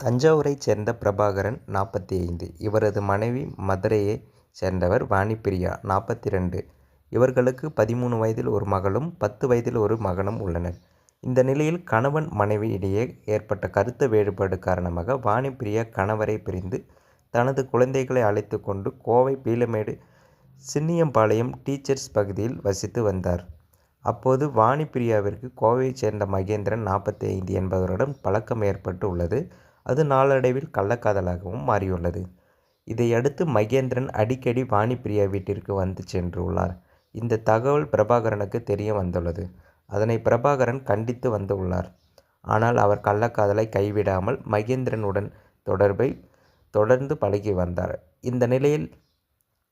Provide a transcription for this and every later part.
தஞ்சாவூரைச் சேர்ந்த பிரபாகரன் நாற்பத்தி ஐந்து இவரது மனைவி மதுரையைச் சேர்ந்தவர் வாணிப்பிரியா நாற்பத்தி ரெண்டு இவர்களுக்கு பதிமூணு வயதில் ஒரு மகளும் பத்து வயதில் ஒரு மகனும் உள்ளனர். இந்த நிலையில் கணவன் மனைவி இடையே ஏற்பட்ட கருத்து வேறுபாடு காரணமாக வாணிப்பிரியா கணவரை பிரிந்து தனது குழந்தைகளை அழைத்து கொண்டு கோவை பீலமேடு சின்னியம்பாளையம் டீச்சர்ஸ் பகுதியில் வசித்து வந்தார். அப்போது வாணிப்பிரியாவிற்கு கோவையைச் சேர்ந்த மகேந்திரன் நாற்பத்தி ஐந்து என்பவருடன் பழக்கம் ஏற்பட்டு உள்ளது. அது நாளடைவில் கள்ளக்காதலாகவும் மாறியுள்ளது. இதையடுத்து மகேந்திரன் அடிக்கடி வாணிப்பிரியா வீட்டிற்கு வந்து சென்றுள்ளார். இந்த தகவல் பிரபாகரனுக்கு தெரிய வந்துள்ளது. அதனை பிரபாகரன் கண்டித்து வந்துள்ளார் ஆனால் அவர் கள்ளக்காதலை கைவிடாமல் மகேந்திரனுடன் தொடர்பை தொடர்ந்து பழகி வந்தார். இந்த நிலையில்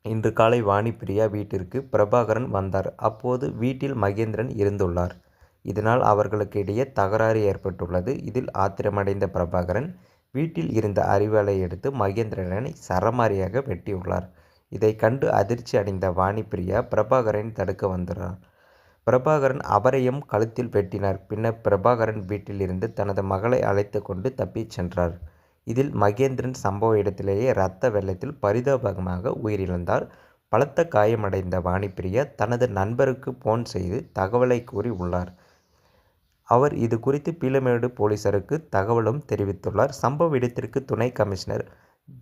இன்று காலை வாணிப்பிரியா வீட்டிற்கு பிரபாகரன் வந்தார். அப்போது வீட்டில் மகேந்திரன் இருந்துள்ளார். இதனால் அவர்களுக்கு இடையே தகராறு ஏற்பட்டுள்ளது. இதில் ஆத்திரமடைந்த பிரபாகரன் வீட்டில் இருந்த அரிவாளை எடுத்து மகேந்திரனை சரமாரியாக வெட்டியுள்ளார். இதை கண்டு அதிர்ச்சி அடைந்த வாணிப்பிரியா பிரபாகரன் தடுக்க வந்துள்ளார். பிரபாகரன் அவரையும் கழுத்தில் வெட்டினார். பின்னர் பிரபாகரன் வீட்டில் இருந்து தனது மகளை அழைத்து கொண்டு தப்பிச் சென்றார். இதில் மகேந்திரன் சம்பவ இடத்திலேயே இரத்த வெள்ளத்தில் பரிதாபகமாக உயிரிழந்தார். பலத்த காயமடைந்த வாணிப்பிரியா தனது நண்பருக்கு போன் செய்து தகவலை கூறி உள்ளார். அவர் இது குறித்து பீளமேடு போலீசாருக்கு தகவலும் தெரிவித்துள்ளார். சம்பவ இடத்திற்கு துணை கமிஷனர்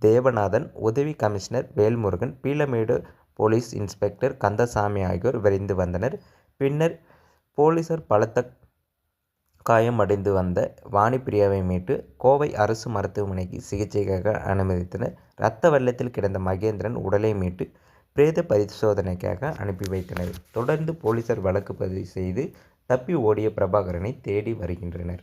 தேவநாதன் உதவி commissioner Velmurugan Peelamedu police inspector Kandasamy ஆகியோர் விரைந்து வந்தனர். பின்னர் போலீசார் பலத்த காயமடைந்து வந்த வாணிப்பிரியாவை மீட்டு கோவை அரசு மருத்துவமனைக்கு சிகிச்சைக்காக அனுமதித்தனர். இரத்த வெள்ளத்தில் கிடந்த மகேந்திரன் உடலை மீட்டு பிரேத பரிசோதனைக்காக அனுப்பி வைத்தனர். தொடர்ந்து போலீசார் வழக்கு பதிவு செய்து தப்பி ஓடிய பிரபாகரனை தேடி வருகின்றனர்.